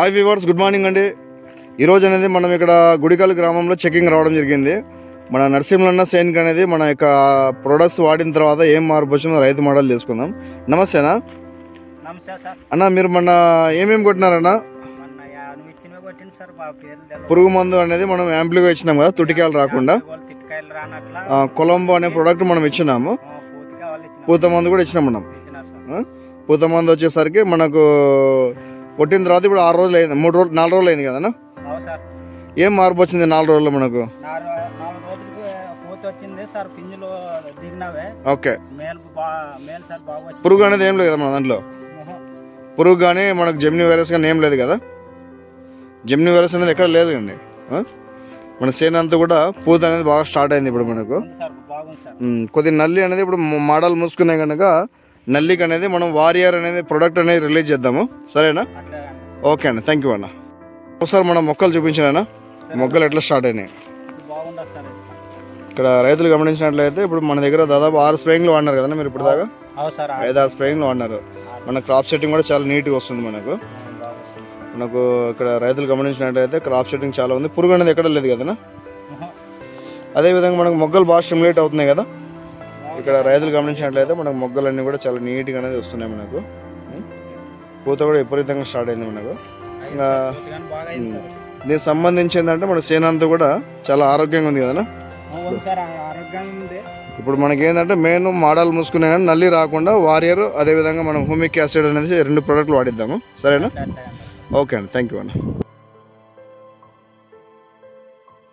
Hi viewers good morning అండి. ఈరోజు అనేది మనం ఇక్కడ గుడికల్ గ్రామంలో చెకింగ్ రావడం జరిగింది. మన నరసింహన్న సైనిక్ అనేది మన యొక్క ప్రొడక్ట్స్ వాడిన తర్వాత ఏం మార్పు వచ్చిందో రైతు మోడల్ తెలుసుకుందాం. నమస్తేనా అన్న. మీరు మొన్న ఏమేమి కొట్టినారన్న. పురుగు మందు అనేది మనం యాంప్లిగా ఇచ్చినాం కదా తుటికాయలు రాకుండా. కొలంబో అనే ప్రోడక్ట్ మనం ఇచ్చినాము. పూత మందు కూడా ఇచ్చినాం మనం. పూత మందు వచ్చేసరికి మనకు కొట్టిన తర్వాత ఇప్పుడు ఆరు రోజులు అయింది మూడు రోజులు నాలుగు రోజులు అయింది సార్. ఏం మార్పు వచ్చింది నాలుగు రోజుల్లో మనకు? ఓకే. పురుగు అనేది ఏం లేదు కదా మన దాంట్లో. పురుగు కానీ మనకు జెమిని వైరస్ కానీ ఏం లేదు కదా? జెమిని వైరస్ అనేది ఎక్కడ లేదు అండి? మన సేన అంతా కూడా పూత అనేది బాగా స్టార్ట్ అయింది ఇప్పుడు మనకు. కొద్ది నల్లి అనేది ఇప్పుడు మాడలు మూసుకునే కనుక నల్లికి అనేది మనం వారియర్ అనేది ప్రొడక్ట్ అనేది రిలీజ్ చేద్దాము. సరేనా? ఓకే అన్న. థ్యాంక్ యూ అన్న. ఒకసారి మనం మొక్కలు చూపించానా. మొక్కలు ఎట్లా స్టార్ట్ అయినాయి? ఇక్కడ రైతులు గమనించినట్లయితే ఇప్పుడు మన దగ్గర దాదాపు ఆరు స్ప్రేయింగ్లు వాడినారు కదా మీరు ఇప్పుడు దాకా? ఐదు ఆరు. స్ప్రేయింగ్లు వాడినారు. మన క్రాప్ సెట్టింగ్ కూడా చాలా నీట్గా వస్తుంది మనకు. మనకు ఇక్కడ రైతులు గమనించినట్టయితే క్రాప్ సెట్టింగ్ చాలా ఉంది. పురుగు అనేది ఎక్కడ లేదు కదా ఉహు. అదేవిధంగా మనకు మొగ్గలు బాగా స్టిమ్యులేట్ అవుతున్నాయి కదా? ఇక్కడ. రైతులు గమనించినట్లయితే మనకు మొగ్గలన్నీ కూడా చాలా నీట్గా అనేది వస్తున్నాయి మనకు? పూత కూడా విపరీతంగా స్టార్ట్ అయింది మనకు ఇంకా-. దీనికి సంబంధించి ఏంటంటే మన సేనంతా కూడా చాలా ఆరోగ్యంగా ఉంది కదా ఇప్పుడు మనకి ఏంటంటే మెయిన్ మోడల్ మూసుకునే కానీ నల్లి రాకుండా వారియర్ అదేవిధంగా మనం హూమిక్ యాసిడ్ అనేది రెండు ప్రోడక్ట్లు వాడిద్దాము సరేనా. ఓకే అండి థ్యాంక్ యూ అన్న